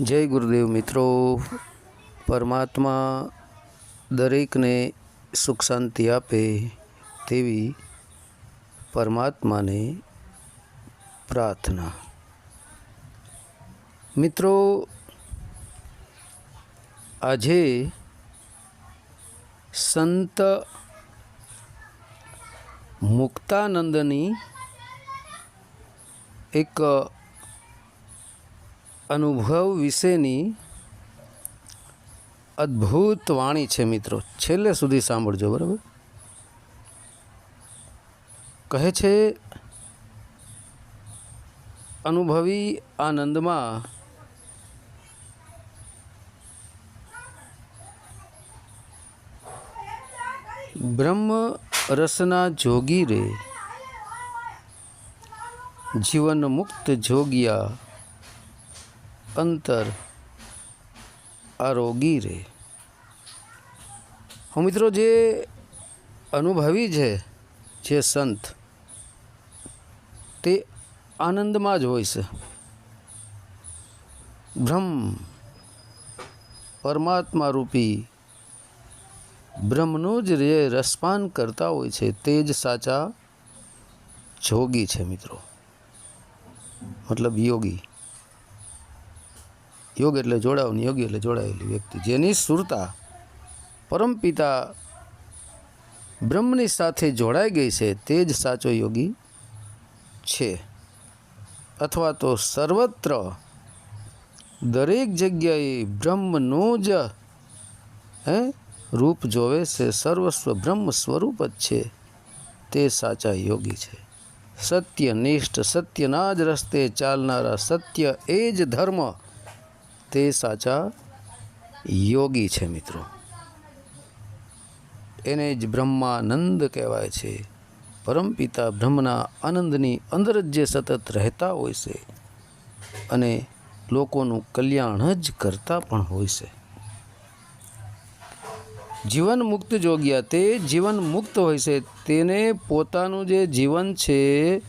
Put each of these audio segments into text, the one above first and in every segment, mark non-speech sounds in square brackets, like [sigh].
જય ગુરુદેવ મિત્રો. પરમાત્મા દરેકને સુખ શાંતિ આપે તેવી પરમાત્માને પ્રાર્થના. મિત્રો, આજે સંત મુક્તાનંદની એક અનુભવ વિશેની અદ્ભુત વાણી છે મિત્રો. છેલ્લે સુધી સાંભળજો, બરાબર? કહે છે, અનુભવી આનંદમાં બ્રહ્મ રસના જોગી રે. જીવન મુક્ત જોગિયા અંતર આરોગી રે. હું મિત્રો જે અનુભવી છે, જે સંત, તે આનંદમાં જ હોય છે. બ્રહ્મ પરમાત્મા રૂપી બ્રહ્મનું જ જે રસપાન કરતા હોય છે, તે જ સાચા જોગી છે મિત્રો. મતલબ યોગી. યોગ એટલે જોડાવની યોગી એટલે જોડાયેલી વ્યક્તિ. જેની સુરતા પરમપિતા બ્રહ્મની સાથે જોડાઈ ગઈ છે તે જ સાચો યોગી છે. અથવા તો સર્વત્ર દરેક જગ્યાએ બ્રહ્મનું જ, હે, રૂપ જોવે છે, સર્વસ્વ બ્રહ્મ સ્વરૂપ જ છે. તે સાચા યોગી છે. સત્યનિષ્ઠ સત્યના જ રસ્તે ચાલનારા સત્ય એ જ ધર્મ તે સાચા યોગી છે, મિત્રો. એને જ બ્રહ્માનંદ કહેવાય છે. પરમપિતા બ્રહ્મના આનંદની અંદર જ જે સતત રહેતા હોય છે અને લોકોનું કલ્યાણ જ કરતા પણ હોય છે. જીવન મુક્ત જોગ્યા તે જીવન મુક્ત હોય છે. તેને પોતાનું જે જીવન છે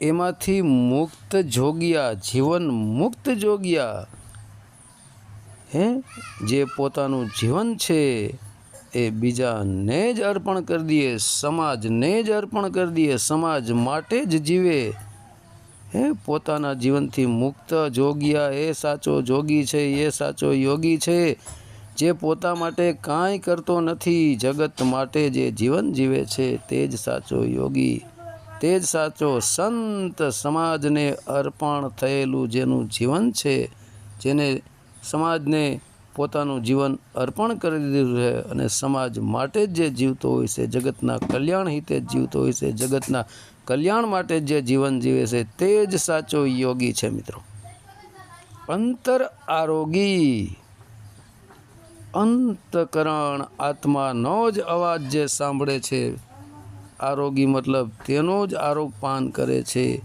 એમાંથી મુક્ત જોગ્યા, જીવન મુક્ત જોગ્યા. હે? જે પોતાનું જીવન છે, એ બીજાને જ અર્પણ કરી દઈએ, સમાજને જ અર્પણ કરી દઈએ, સમાજ માટે જ જીવે. હે? પોતાના જીવનથી મુક્ત જોગ્યા એ સાચો જોગી છે, એ સાચો યોગી છે. જે પોતા માટે કાંઈ કરતો નથી, જગત માટે જે જીવન જીવે છે, તે જ સાચો યોગી. તે જ સાચો સંત સમાજને અર્પણ થયેલું જેનું જીવન છે, જેને સમાજને પોતાનું જીવન અર્પણ કરી દીધું છે અને સમાજ માટે જ જે જીવતો હોય છે, જગતના કલ્યાણ હિતે જ જીવતો હોય છે, જગતના કલ્યાણ માટે જે જીવન જીવે છે તે જ સાચો યોગી છે મિત્રો. અંતર આરોગી. અંતકરણ આત્માનો જ અવાજ જે સાંભળે છે આરોગી મતલબ તેનો જ આરોગપાન કરે છે,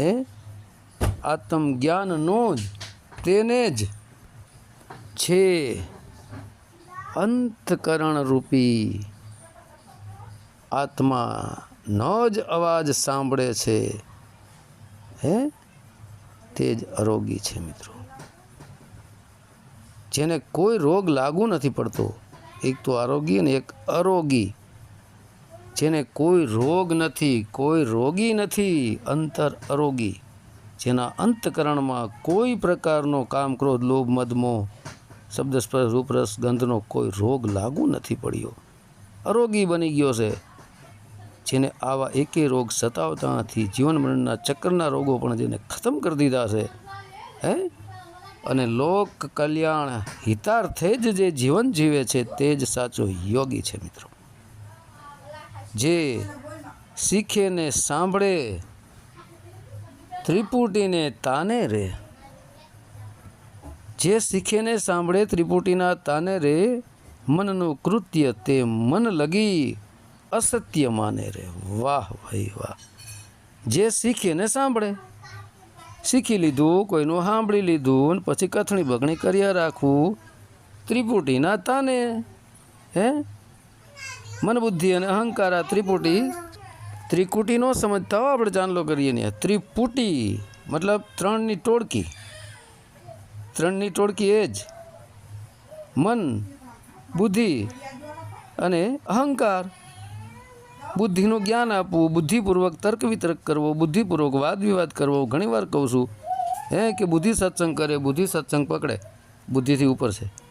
હે? આત્મજ્ઞાનનો જ તેને જ છે અંતકરણ રૂપી આત્માનો જ અવાજ સાંભળે છે, હે? તે જ આરોગી છે મિત્રો. જેને કોઈ રોગ લાગુ નથી પડતો, એક તો આરોગી અને એક અરોગી. જેને કોઈ રોગ નથી, કોઈ રોગી નથી, અંતર અરોગી. જેના અંતકરણમાં કોઈ પ્રકારનો કામ ક્રોધ, લોભ મદમો શબ્દ સ્પર્શ રૂપરસ, ગંધનો કોઈ રોગ લાગુ નથી પડ્યો. અરોગી બની ગયો છે. જેને આવા એકે રોગ સતાવતા નથી જીવન મરણના ચક્રના રોગો પણ જેને ખતમ કરી દીધા છે. હે? અને લોક કલ્યાણ હિતાર્થે જ જે જીવન જીવે છે, તે જ સાચો યોગી છે, મિત્રો. જે શીખે ને સાંભળે, ત્રિપુટીને તાને રે. જે શીખે ને સાંભળે, ત્રિપુટીના તાને રે, મનનું કૃત્ય તે મન લગી અસત્ય માને રે. વાહ ભાઈ વાહ. જે શીખે ને સાંભળે, શીખી લીધું, કોઈનું સાંભળી લીધું અને પછી કથણી બગણી કર્યા રાખવું, ત્રિપુટીના તાને. હે? મન બુદ્ધિ અને અહંકાર આ ત્રિપુટી ત્રિકુટી નો સમજતા હો આપણે ચાંદલો કરીએ ને. ત્રિપુટી મતલબ ત્રણની ટોળકી. ત્રણની ટોળકી એ જ મન, બુદ્ધિ અને અહંકાર. બુદ્ધિનું જ્ઞાન આપવું, બુદ્ધિપૂર્વક તર્ક વિતર્ક કરવો, બુદ્ધિપૂર્વક વાદ વિવાદ કરવો, ઘણીવાર કહું છું, હે, કે બુદ્ધિ સત્સંગ કરે, બુદ્ધિ સત્સંગ પકડે. બુદ્ધિથી ઉપર છે.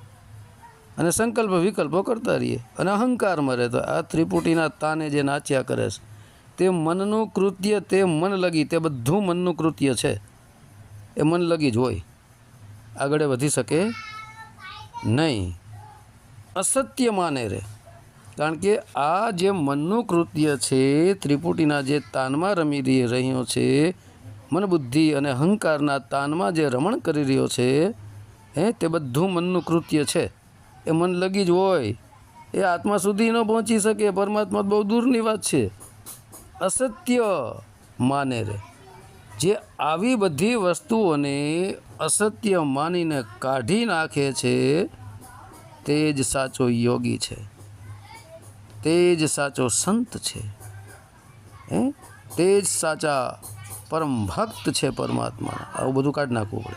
અને સંકલ્પ વિકલ્પો કરતા રહીએ. અને અહંકારમાં મરે તો આ ત્રિપુટીના તાને જે નાચ્યા કરે છે, તે મનનું કૃત્ય, તે મન લગી, તે બધું મનનું કૃત્ય છે. એ મન લગી જ હોય. આગળ વધી શકે નહીં. અસત્ય માને રે કારણ કે આ જે મનનું કૃત્ય છે, ત્રિપુટીના જે તાનમાં રમી રહી- રહ્યો છે, મન બુદ્ધિ અને અહંકારના તાનમાં જે રમણ કરી રહ્યો છે, હે, તે બધું મનનું કૃત્ય છે. એ મન લગી જ હોય. એ આત્મા સુધી ન પહોંચી શકે. પરમાત્મા બહુ દૂરની વાત છે. અસત્ય માને રે. જે આવી બધી વસ્તુઓને અસત્ય માનીને કાઢી નાખે છે, તે જ સાચો યોગી છે. તે જ સાચો સંત છે. હે? તે જ સાચા પરમ ભક્ત છે પરમાત્માના. આવું બધું કાઢી નાખવું પડે.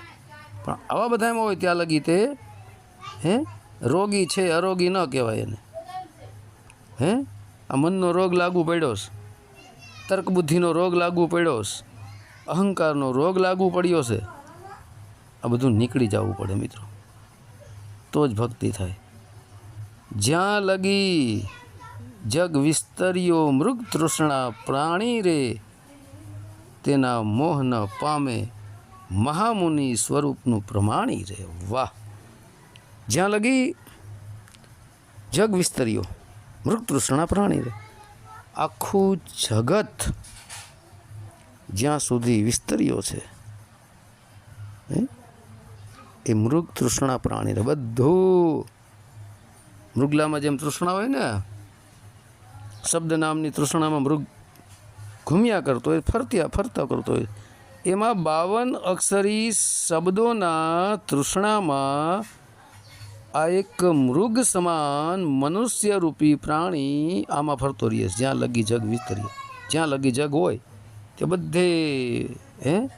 પણ આવા બધામાં હોય ત્યાં લગી તે, હે? રોગી છે, અરોગી ન કહેવાય એને. હે? આ મનનો રોગ લાગુ પડ્યો છે. તર્ક બુદ્ધિનો રોગ લાગુ પડ્યો અહંકારનો રોગ લાગુ પડ્યો છે. આ બધું નીકળી જવું પડે મિત્રો. તો જ ભક્તિ થાય. જ્યાં લગી જગ વિસ્તર્યો મૃગ તૃષ્ણા પ્રાણી રે, તેના મોહન પામે મહામુનિ સ્વરૂપનું પ્રમાણી રે. વાહ! જ્યાં લગી જગ વિસ્તર્યો. મૃગતૃષ્ણા પ્રાણી રે. આખું જગત જ્યાં સુધી વિસ્તર્યો છે? એ મૃગ તૃષ્ણા પ્રાણી રે. બધું મૃગલામાં જેમ તૃષ્ણા હોય ને, શબ્દ નામની તૃષ્ણામાં મૃગ ઘૂમ્યા કરતો હોય, ફરત્યા, ફરતા કરતો હોય. એમાં બાવન અક્ષરી શબ્દોના તૃષ્ણામાં આ એક મૃગ સમાન મનુષ્ય રૂપી પ્રાણી આમાં ફરતો રહીએ જ્યાં લગી જગ વિસ્તરીએ જ્યાં લગી જગ હોય તે બધે, હે,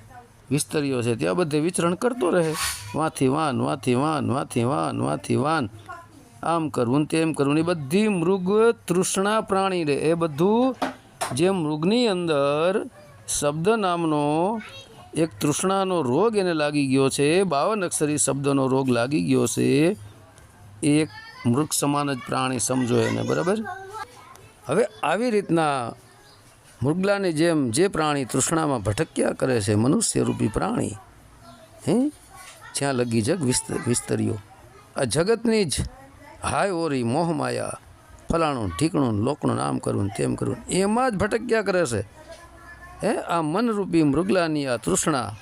વિસ્તર્યો છે. ત્યાં બધે વિચરણ કરતો રહે. વાંથી વાન વાંથી વાન વાંથી વાન વાંથી વાન. આમ કરવું તેમ કરવું એ બધી મૃગ તૃષ્ણા પ્રાણી રે. એ બધું જે મૃગની અંદર શબ્દ નામનો એક તૃષ્ણાનો રોગ એને લાગી ગયો છે, બાવન અક્ષરી શબ્દનો રોગ લાગી ગયો છે. એક મૃગ સમાન જ પ્રાણી સમજો એને, બરાબર? હવે આવી રીતના મૃગલાની જેમ જે પ્રાણી તૃષ્ણામાં ભટક્યા કરે છે, મનુષ્યરૂપી પ્રાણી, હે? જ્યાં લગી જગ વિસ્ત, વિસ્તર્યો. આ જગતની જ હાય ઓરી મોહમાયા ફલાણું, ઢીકણું લોકનું નામ કરવું તેમ કરવું એમાં જ ભટક્યા કરે છે. હે? આ મનરૂપી મૃગલાની આ તૃષ્ણા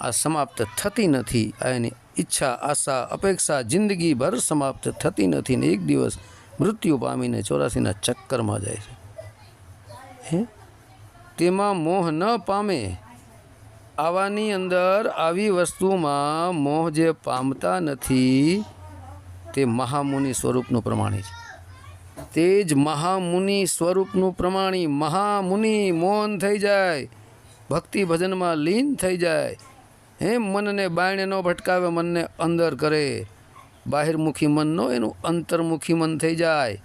આ સમાપ્ત થતી નથી, આ એની ઈચ્છા, આશા, અપેક્ષા જિંદગીભર સમાપ્ત થતી નથી ને એક દિવસ મૃત્યુ પામીને ચોરાસીના ચક્કરમાં જાય છે. હે? તેમાં મોહ ન પામે આવાની અંદર આવી વસ્તુમાં મોહ જે પામતા નથી, તે મહામુનિ સ્વરૂપનું પ્રમાણી છે. તે જ મહામુનિ સ્વરૂપનું પ્રમાણી મહામુનિ મોહન થઈ જાય, ભક્તિ ભજનમાં લીન થઈ જાય હે, મનને બાયણે ન ભટકાવે, મનને અંદર કરે. બાહિરમુખી મન નો, એનું અંતર્મુખી મન થઈ જાય.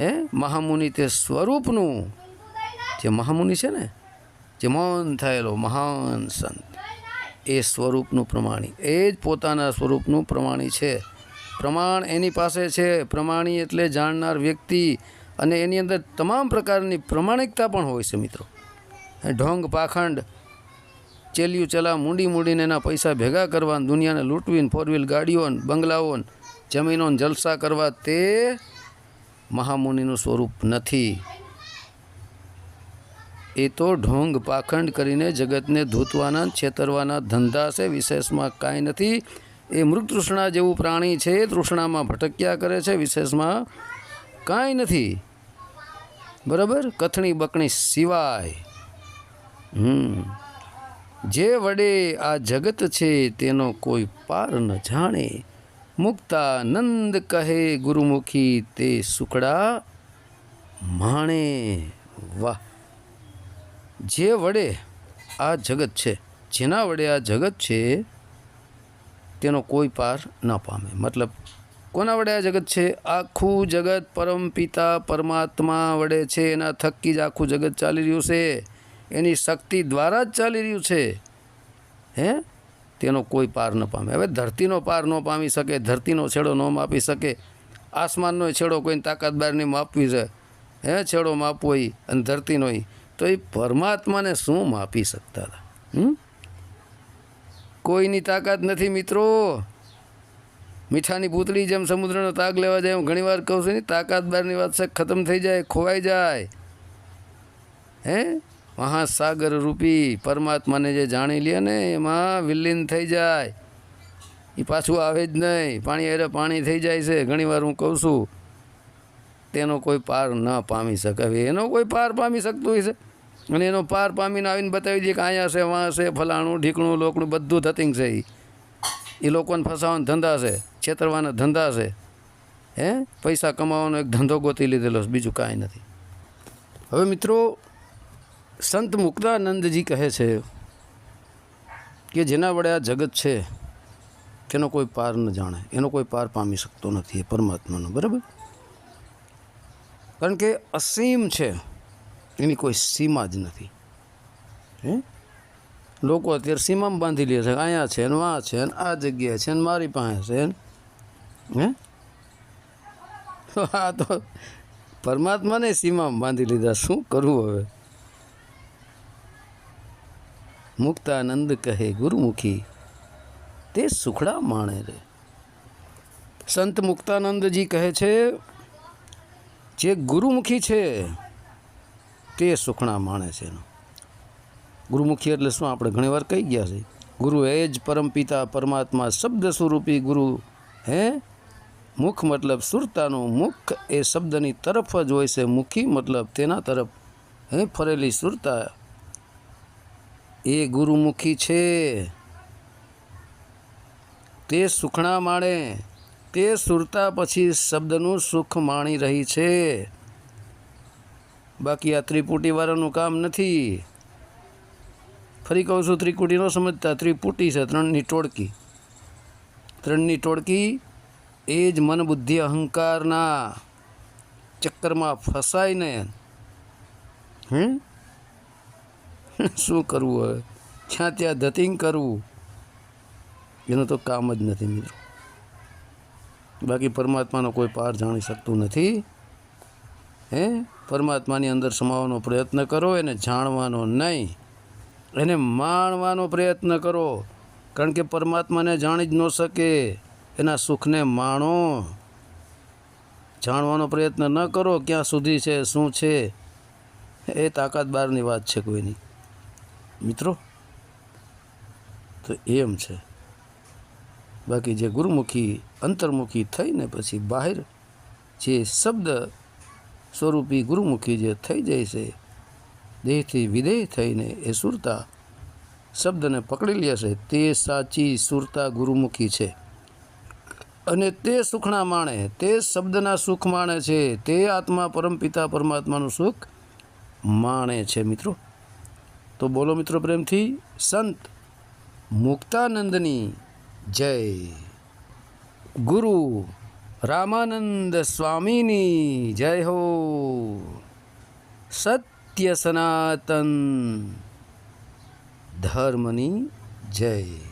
હે, મહામુનિ તે સ્વરૂપનું. જે મહામુનિ છે ને, જે મૌન થયેલો, મહાન સંત. એ સ્વરૂપનું પ્રમાણી. એ જ પોતાના સ્વરૂપનું પ્રમાણી છે. પ્રમાણ એની પાસે છે. પ્રમાણી એટલે જાણનાર વ્યક્તિ. અને એની અંદર તમામ પ્રકારની પ્રમાણિકતા પણ હોય છે, મિત્રો. ઢોંગ, પાખંડ ચેલિયું ચલા મૂડી મૂડીને એના પૈસા ભેગા કરવા દુનિયાને લૂંટવીને ફોર વ્હીલ ગાડીઓ બંગલાઓ જમીનો જલસા કરવા તે મહામુનિનું સ્વરૂપ નથી. એ તો ઢોંગ પાખંડ કરીને જગતને ધૂતવાના, છેતરવાના ધંધા છે, વિશેષમાં કાંઈ નથી. એ મૃગતૃષ્ણા જેવું પ્રાણી છે, તૃષ્ણામાં ભટક્યા કરે છે, વિશેષમાં કાંઈ નથી. બરાબર? કથણી બકણી સિવાય. હમ. જે વડે આ જગત છે તેનો કોઈ પાર ન જાણે. મુક્તાનંદ કહે, ગુરુમુખી તે સુકડા માણે. વાહ! જે વડે આ જગત છે, જેના વડે આ જગત છે, તેનો કોઈ પાર ન પામે. મતલબ, કોના વડે આ જગત છે? આખું જગત પરમ પિતા પરમાત્મા વડે છે. એના થકી જ આખું જગત ચાલી રહ્યું છે. એની શક્તિ દ્વારા જ ચાલી રહ્યું છે. હે? તેનો કોઈ પાર ન પામે. હવે ધરતીનો પાર ન પામી શકે, ધરતીનો છેડો ન માપી શકે, આસમાનનો છેડો કોઈની તાકાત બહારની માપવી છે, હે? છેડો માપવો ઈ અને ધરતીનો તો એ પરમાત્માને શું માપી શકતા હતા? કોઈની તાકાત નથી મિત્રો. મીઠાની પૂતળી જેમ સમુદ્રનો તાગ લેવા જાય હું ઘણીવાર કહું છું ને, તાકાત બહારની વાત છે, ખતમ થઈ જાય, ખોવાઈ જાય. હે? મહાસાગર રૂપી પરમાત્માને જે જાણી લે ને, એમાં વિલીન થઈ જાય. એ પાછું આવે જ નહીં. પાણી અરે પાણી થઈ જાય છે. ઘણીવાર હું કહું છું, તેનો કોઈ પાર ન પામી શકે. એનો કોઈ પાર પામી શકતું હોય છે અને એનો પાર પામીને આવીને બતાવી દે કે અહીંયા છે, વાં છે, ફલાણું, ઢીકણું લોકણું બધું ધતિંગ છે. એ લોકોને ફસાવાના ધંધા છે, છેતરવાના ધંધા છે. હે? પૈસા કમાવાનો એક ધંધો ગોતી લીધેલો છે, બીજું કાંઈ નથી. હવે મિત્રો સંત મુક્તાનંદજી કહે છે કે જેના વડે આ જગત છે, તેનો કોઈ પાર ન જાણે, એનો કોઈ પાર પામી શકતો નથી એ પરમાત્માનો, બરાબર? કારણ કે અસીમ છે, એની કોઈ સીમા જ નથી. હે? લોકો અત્યારે સીમામાં બાંધી લે છે, અહીંયા છે, ને વાં છે, ને આ જગ્યાએ છે, ને મારી પાસે છે, ને હે? આ તો પરમાત્માને સીમામાં બાંધી લીધા, શું કરવું હવે? મુક્તાનંદ કહે, ગુરુમુખી, તે સુખડા માણે રે. સંત મુક્તાનંદજી કહે છે, જે ગુરુમુખી છે, તે સુખણા માણે છે એનો. ગુરુમુખી એટલે શું? આપણે ઘણીવાર કહી ગયા છે. ગુરુ એ જ પરમપિતા પરમાત્મા શબ્દ સ્વરૂપી ગુરુ, હે? મુખ મતલબ સુરતાનું મુખ એ શબ્દની તરફ જ હોય છે. મુખી મતલબ તેના તરફ, હે? ફરેલી સુરતા એ ગુરુમુખી છે. તે સુખણા માણે, તે સુરતા પછી શબ્દનું સુખ માણી રહી છે. બાકી આ ત્રિપુટીવાળાનું કામ નથી. ફરી કહું છું, ત્રિકુટી ન સમજતા. ત્રિપુટી છે, ત્રણની ટોળકી. ત્રણની ટોળકી, એ જ મન બુદ્ધિ અહંકારના ચક્કરમાં ફસાઈને, હમ? [laughs] શું કરવું હવે? જ્યાં ત્યાં ધતિંગ કરવું, એનું તો કામ જ નથી મિત્રો. બાકી પરમાત્માનો કોઈ પાર જાણી શકતું નથી. હે? પરમાત્માની અંદર સમાવવાનો પ્રયત્ન કરો, એને જાણવાનો નહીં. એને માણવાનો પ્રયત્ન કરો. કારણ કે પરમાત્માને જાણી જ ન શકે. એના સુખને માણો. જાણવાનો પ્રયત્ન ન કરો. ક્યાં સુધી છે, શું છે? એ તાકાત બહારની વાત છે કોઈની. મિત્રો, તો એમ છે. બાકી જે ગુરુમુખી, અંતર્મુખી થઈને પછી બહાર જે શબ્દ સ્વરૂપી ગુરુમુખી જે થઈ જાય છે, દેહથી વિદેહ થઈને એ સુરતા શબ્દને પકડી લે છે, તે સાચી સુરતા ગુરુમુખી છે. અને તે સુખના માણે, તે શબ્દના સુખ માણે છે, તે આત્મા પરમપિતા પરમાત્માનું સુખ માણે છે, મિત્રો. તો બોલો મિત્રો પ્રેમથી, સંત મુક્તાનંદની જય. ગુરુ રામાનંદ સ્વામીની જય હો. સત્ય સનાતન ધર્મની જય.